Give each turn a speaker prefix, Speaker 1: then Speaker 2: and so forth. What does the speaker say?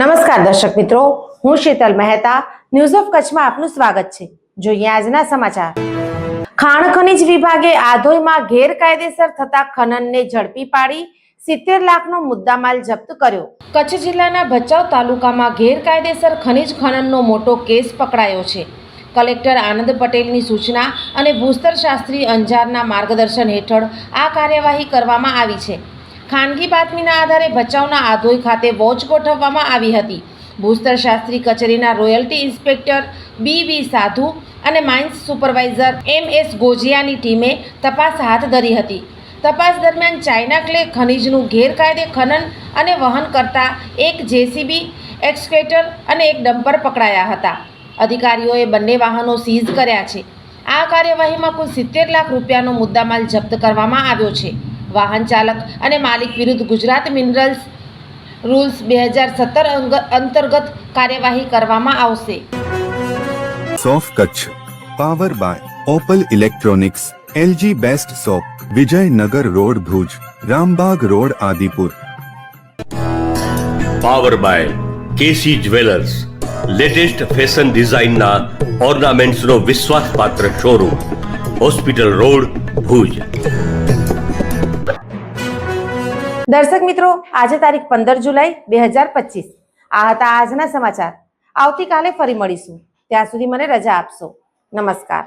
Speaker 1: નમસ્કાર દર્શક મિત્રો, હું શીતલ મહેતા ન્યૂઝ ઓફ કચ્છમાં આપનું સ્વાગત છે. જોઈએ આજના સમાચાર. ખાણ ખનીજ વિભાગે આધોઈમાં ગેરકાયદેસર થતા ખનનને ઝડપી પાડી સિત્તેર લાખનો મુદ્દામાલ જપ્ત કર્યો. કચ્છ જિલ્લાના ભચાઉ તાલુકામાં ગેરકાયદેસર ખનીજ ખનનનો મોટો કેસ પકડાયો છે. કલેક્ટર આનંદ પટેલની સૂચના અને ભૂસ્તર શાસ્ત્રી અંજારના માર્ગદર્શન હેઠળ આ કાર્યવાહી કરવામાં આવી છે. ખાનગી બાતમીના આધારે ભચાઉના આધોઈ ખાતે વોચ ગોઠવવામાં આવી હતી. ભૂસ્તર શાસ્ત્રી કચેરીના રોયલ્ટી ઇન્સ્પેક્ટર બી વી સાધુ અને માઇન્સ સુપરવાઇઝર એમ એસ ગોજિયાની ટીમે તપાસ હાથ ધરી હતી. તપાસ દરમિયાન ચાઇના ક્લે ખનીજનું ગેરકાયદે ખનન અને વહન કરતા એક જેસીબી એક્સકેટર અને એક ડમ્પર પકડાયા હતા. અધિકારીઓએ બંને વાહનો સીઝ કર્યા છે. આ કાર્યવાહીમાં કુલ સિત્તેર લાખ રૂપિયાનો મુદ્દામાલ જપ્ત કરવામાં આવ્યો છે. વાહન ચાલક અને માલિક વિરુદ્ધ ગુજરાત મિનરલ્સ રૂલ્સ બે હજાર સત્તર અંતર્ગત કાર્યવાહી કરવામાં આવશે.
Speaker 2: સોફ Kutch. Power by Opal electronics LG best shop Vijaynagar road Bhuj Rambag road Adipur.
Speaker 3: Power by KC jewellers latest fashion ડિઝાઇનના ઓર્નામેન્ટ્સનો વિશ્વાસપાત્ર શોરૂમ હોસ્પિટલ રોડ ભુજ.
Speaker 1: દર્શક મિત્રો, આજે તારીખ પંદર જુલાઈ બે હજાર પચીસ. આ હતા આજના સમાચાર. આવતીકાલે ફરી મળીશું. ત્યાં સુધી મને રજા આપશો. નમસ્કાર.